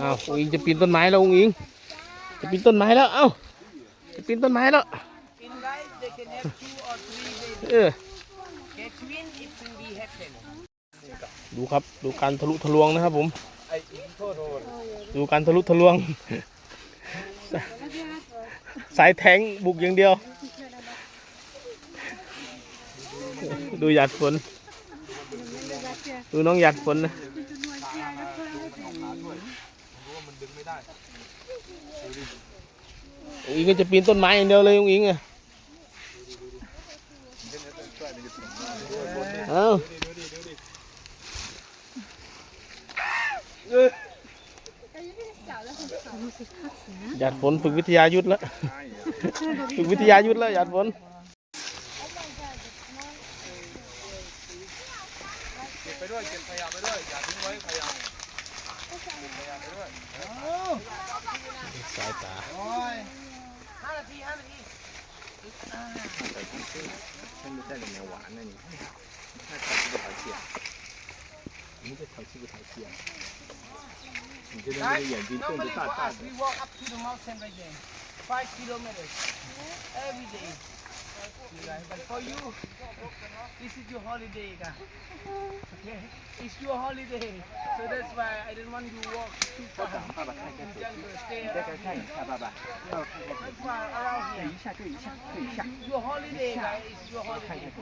อ้าวอุ้งอิงจะปีนต้นไม้แล้วอุ้งอิง จะปีนต้นไม้แล้ว เอ้า จะปีนต้นไม้แล้ว In guys, they can have two or three babies. เออ Get twin, it will be happen. ดูครับ ดูการทะลุทะลวงนะครับผม ดูการทะลุทะลวง สายแทงบุกอย่างเดียว ดูหยาดฝน ดูน้องหยาดฝนนะ อุ้งอิงก็จะปีนต้นไม้อย่างเดียวเลยอุ้งอิงอะเอาหยาดฝนฝึกวิทยายุทธแล้วฝึกวิทยายุทธแล้วหยาดฝนไปด้วยเก็บขยะไปด้วยอย่าทิ้งไว้ขยะ สายตาห้านาทีห้านาทีแต่ซื้อไม่ได้เลยแนวหวานนะนี่ถ้าทำก็ถ่ายเชียงนี่จะทำชื่อถ่ายเชียงผมจะได้ไม่เหยียบดินต้นตัตัด We ย You again five kilometers every day but for you this is your holiday guys. it's your holiday. So that's why I didn't want you to walk too far. You stay around, far around here. Your holiday, guys, your holiday.